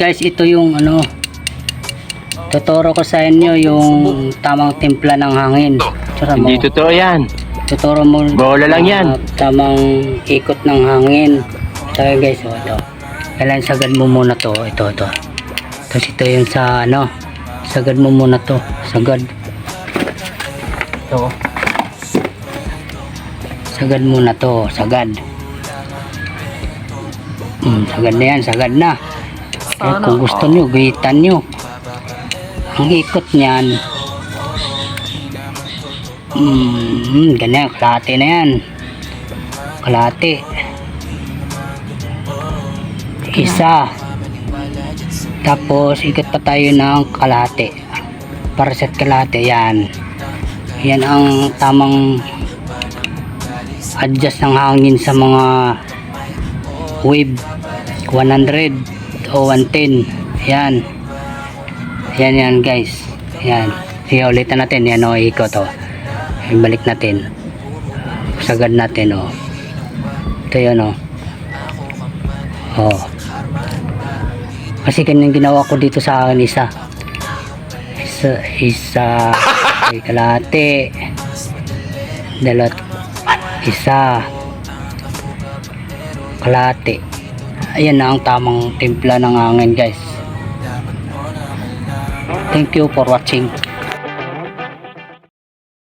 guys, ito yung ano tuturo ko sa inyo yung tamang timpla ng hangin. Tsaka mo, Hindi totoo yan. tuturo mo Bola lang yan. tamang ikot ng hangin. Tsaka guys, oh, ito. Kailangan sagad mo muna to. Ito, ito. Tapos ito yung sa ano, sagad mo muna to. Sagad. Ito. Sagad muna to. Sagad. Hmm, sagad na yan. Sagad na. Kaya kung gusto nyo, guhitan nyo. Ang ikot niyan, hmm, ganyan, kalate na yan. Kalate. Isa. Tapos, ikot pa tayo ng kalate. Para sa kalate, yan. Yan ang tamang adjust ng hangin sa mga wave 100 o 110 yan yan yan guys. Yan sige ulitin natin. Yan o ikot o balik natin. Sagad natin o ito yun o o kasi ganyan ginawa ko dito sa akin isa. Isa isa. Kalate dalot isa. Kalate ayan na ang tamang timpla ng hangin guys. Thank you for watching